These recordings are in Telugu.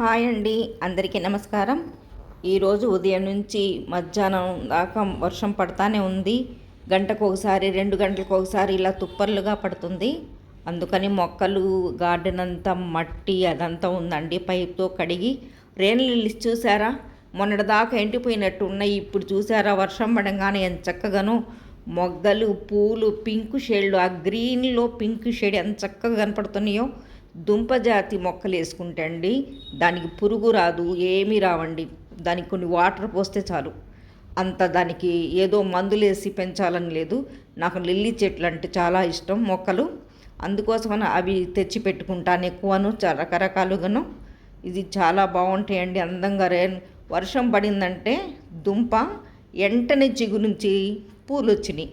హాయ్ అండి అందరికీ నమస్కారం. ఈరోజు ఉదయం నుంచి మధ్యాహ్నం దాకా వర్షం పడతానే ఉంది. గంటకు ఒకసారి రెండు గంటలకు ఒకసారి ఇలా తుప్పర్లుగా పడుతుంది. అందుకని మొక్కలు గార్డెన్ అంతా మట్టి అదంతా ఉందండి పైప్తో కడిగి. రెయిన్ లిల్లీస్ చూసారా? మొన్నటిదాకా ఎండిపోయినట్టు ఉన్నాయి. ఇప్పుడు చూసారా? వర్షం పడంగానే ఎంత చక్కగాను మొగ్గలు పూలు పింక్ షేడ్లు. ఆ గ్రీన్లో పింక్ షేడ్ ఎంత చక్కగా కనపడుతున్నాయో. దుంప జాతి మొక్కలు వేసుకుంటే అండి దానికి పురుగు రాదు ఏమీ రావండి. దానికి కొన్ని వాటర్ పోస్తే చాలు. అంత దానికి ఏదో మందులు వేసి పెంచాలని లేదు. నాకు లిల్లీ చెట్లు అంటే చాలా ఇష్టం మొక్కలు. అందుకోసమని అవి తెచ్చి పెట్టుకుంటాను ఎక్కువను రకరకాలుగాను. ఇది చాలా బాగుంటాయండి అందంగా రే వర్షం పడిందంటే దుంప వెంటనే నుంచి పూలు వచ్చినాయి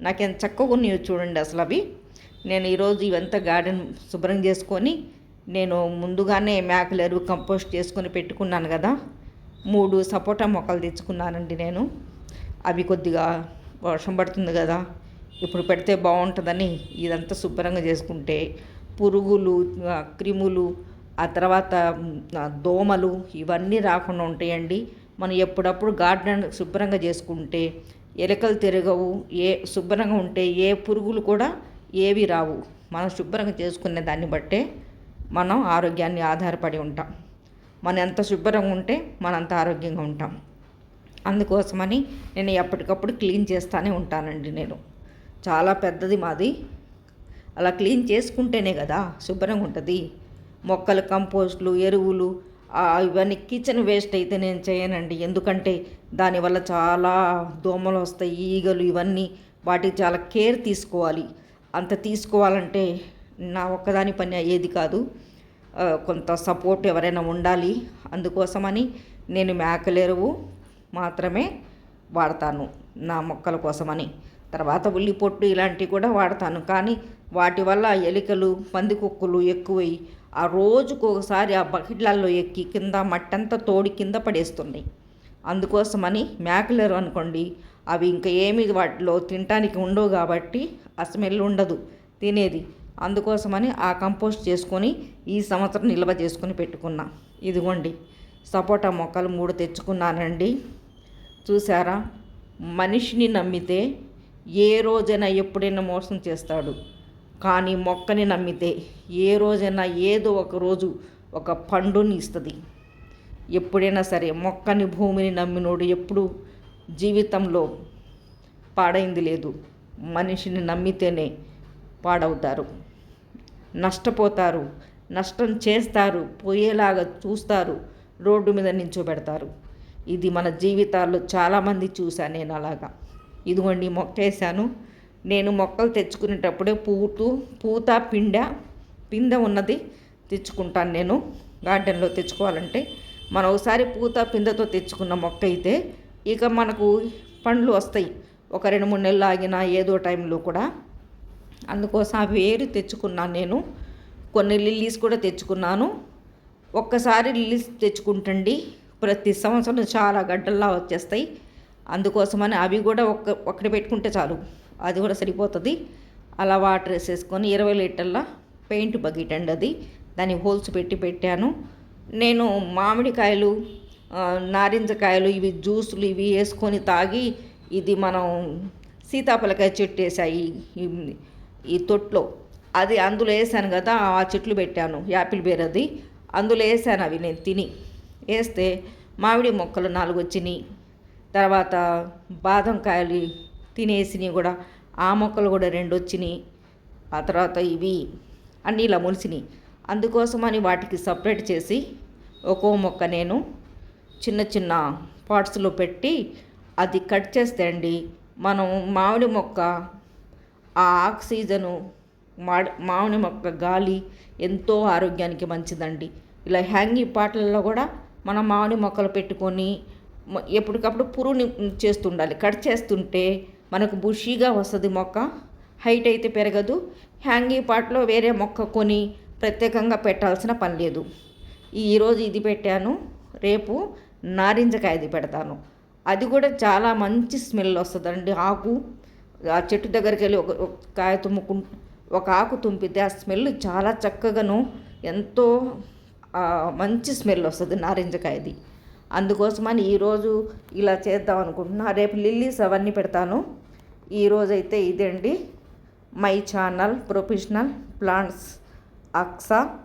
నాకెంత చక్కగా ఉన్నాయో చూడండి అసలు అవి నేను ఈరోజు ఇవంతా గార్డెన్ శుభ్రం చేసుకొని నేను ముందుగానే మేకలు కంపోస్ట్ చేసుకొని పెట్టుకున్నాను కదా. మూడు సపోటా మొక్కలు తెచ్చుకున్నానండి నేను. అవి కొద్దిగా వర్షం పడుతుంది కదా. ఇప్పుడు పెడితే బాగుంటుందని ఇదంతా శుభ్రంగా చేసుకుంటే పురుగులు క్రిములు ఆ తర్వాత దోమలు ఇవన్నీ రాకుండా ఉంటాయండి. మనం ఎప్పుడప్పుడు గార్డెన్ శుభ్రంగా చేసుకుంటే ఎలకలు తిరగవు ఏ శుభ్రంగా ఉంటే ఏ పురుగులు కూడా ఏవి రావు. మనం శుభ్రంగా చేసుకునే దాన్ని బట్టే మనం ఆరోగ్యాన్ని ఆధారపడి ఉంటాం. మనం ఎంత శుభ్రంగా ఉంటే మనం అంత ఆరోగ్యంగా ఉంటాం. అందుకోసమని నేను ఎప్పటికప్పుడు క్లీన్ చేస్తూనే ఉంటానండి నేను. చాలా పెద్దది మాది. అలా క్లీన్ చేసుకుంటేనే కదా శుభ్రంగా ఉంటుంది. మొక్కలు కంపోస్ట్లు ఎరువులు ఇవన్నీ కిచెన్ వేస్ట్ అయితే నేను చేయనండి. ఎందుకంటే దానివల్ల చాలా దోమలు వస్తాయి ఈగలు ఇవన్నీ వాటికి చాలా కేర్ తీసుకోవాలి. అంత తీసుకోవాలంటే నా ఒక్కదాని పని అయ్యేది కాదు. కొంత సపోర్ట్ ఎవరైనా ఉండాలి. అందుకోసమని నేను మేకలేరువు మాత్రమే వాడతాను నా మొక్కల కోసమని. తర్వాత ఉల్లి పొట్టు ఇలాంటివి కూడా వాడతాను. కానీ వాటి వల్ల ఎలికలు పందికొక్కులు ఎక్కువై ఆ రోజుకు ఒకసారి ఆ బకెట్లలో ఎక్కి కింద మట్టంతా తోడి కింద పడేస్తున్నాయి. అందుకోసమని మేకలేరు అనుకోండి అవి ఇంకా ఏమి వాటిలో తినటానికి ఉండవు కాబట్టి ఆ స్మెల్ ఉండదు తినేది. అందుకోసమని ఆ కంపోస్ట్ చేసుకొని ఈ సంవత్సరం నిల్వ చేసుకొని పెట్టుకున్నా. ఇదిగోండి సపోటా మొక్కలు మూడు తెచ్చుకున్నానండి. చూసారా మనిషిని నమ్మితే ఏ రోజైనా ఎప్పుడైనా మోసం చేస్తాడు. కానీ మొక్కని నమ్మితే ఏ రోజైనా ఏదో ఒక రోజు ఒక పండుని ఇస్తుంది. ఎప్పుడైనా సరే మొక్కని భూమిని నమ్మినోడు ఎప్పుడు జీవితంలో పాడైంది లేదు. మనిషిని నమ్మితేనే పాడవుతారు. నష్టపోతారు. నష్టం చేస్తారు. పోయేలాగా చూస్తారు. రోడ్డు మీద నించోబెడతారు. ఇది మన జీవితాల్లో చాలామంది చూశాను నేను అలాగా. ఇదిగోండి మొక్క వేసాను నేను మొక్కలు తెచ్చుకునేటప్పుడే పూతు పూత పిండ పిందె ఉన్నది తెచ్చుకుంటాను నేను. గార్డెన్లో తెచ్చుకోవాలంటే మనం ఒకసారి పూత పిందెతో తెచ్చుకున్న మొక్క అయితే ఇక మనకు పండ్లు వస్తాయి. ఒక రెండు మూడు నెలలు ఆగినా ఏదో టైంలో కూడా. అందుకోసం అవి వేరు తెచ్చుకున్నాను నేను. కొన్ని లిల్లీస్ కూడా తెచ్చుకున్నాను. ఒక్కసారి లిల్లీస్ తెచ్చుకుంటండి. ప్రతి సంవత్సరం చాలా గడ్డల్లా వచ్చేస్తాయి. అందుకోసమని అవి కూడా ఒక్క ఒక్కటి పెట్టుకుంటే చాలు. అది కూడా సరిపోతుంది. అలా వాటర్ వేసేసుకొని ఇరవై లీటర్ల పెయింట్ బకెట్ అండి అది. దాన్ని హోల్స్ పెట్టి పెట్టాను. నేను మామిడికాయలు నారింజకాయలు ఇవి జ్యూసులు ఇవి వేసుకొని తాగి ఇది మనం సీతాఫలకాయ చెట్టు వేసాయి ఈ- తొట్లో. అది అందులో వేసాను కదా ఆ చెట్లు పెట్టాను యాపిల్ బేర్ అది. అందులో వేసాను అవి నేను తిని. వేస్తే మామిడి మొక్కలు నాలుగు వచ్చినాయి. తర్వాత బాదం కాయలు తినేసినవి కూడా ఆ మొక్కలు కూడా రెండు వచ్చినాయి. ఆ తర్వాత ఇవి అన్నీ ఇలా మొలిసినాయి అందుకోసమని వాటికి సపరేట్ చేసి ఒక్కో మొక్క నేను చిన్న చిన్న పాట్స్లో పెట్టి అది కట్ చేస్తే అండి మనం మామిడి మొక్క ఆ ఆక్సిజను మాడి మామిడి మొక్క గాలి ఎంతో ఆరోగ్యానికి మంచిదండి. ఇలా హ్యాంగింగ్ పాటలలో కూడా మనం మామిడి మొక్కలు పెట్టుకొని ఎప్పటికప్పుడు పురుని చేస్తుండాలి. కట్ చేస్తుంటే మనకు బుషీగా వస్తుంది మొక్క హైట్ అయితే పెరగదు. హ్యాంగింగ్ పాట్లో వేరే మొక్క కొని ప్రత్యేకంగా పెట్టాల్సిన పని లేదు. ఈరోజు ఇది పెట్టాను రేపు నారింజకాయది పెడతాను. అది కూడా చాలా మంచి స్మెల్ వస్తుందండి ఆకు. ఆ చెట్టు దగ్గరికి వెళ్ళి ఒక కాయ తుమ్ముకు ఒక ఆకు తుంపితే ఆ స్మెల్ చాలా చక్కగాను ఎంతో మంచి స్మెల్ వస్తుంది నారింజకాయది. అందుకోసమని ఈరోజు ఇలా చేద్దాం అనుకుంటున్నా. రేపు లిల్లీస్ అవన్నీ పెడతాను. ఈరోజైతే ఇదండి. My channel professional plants Aqsa.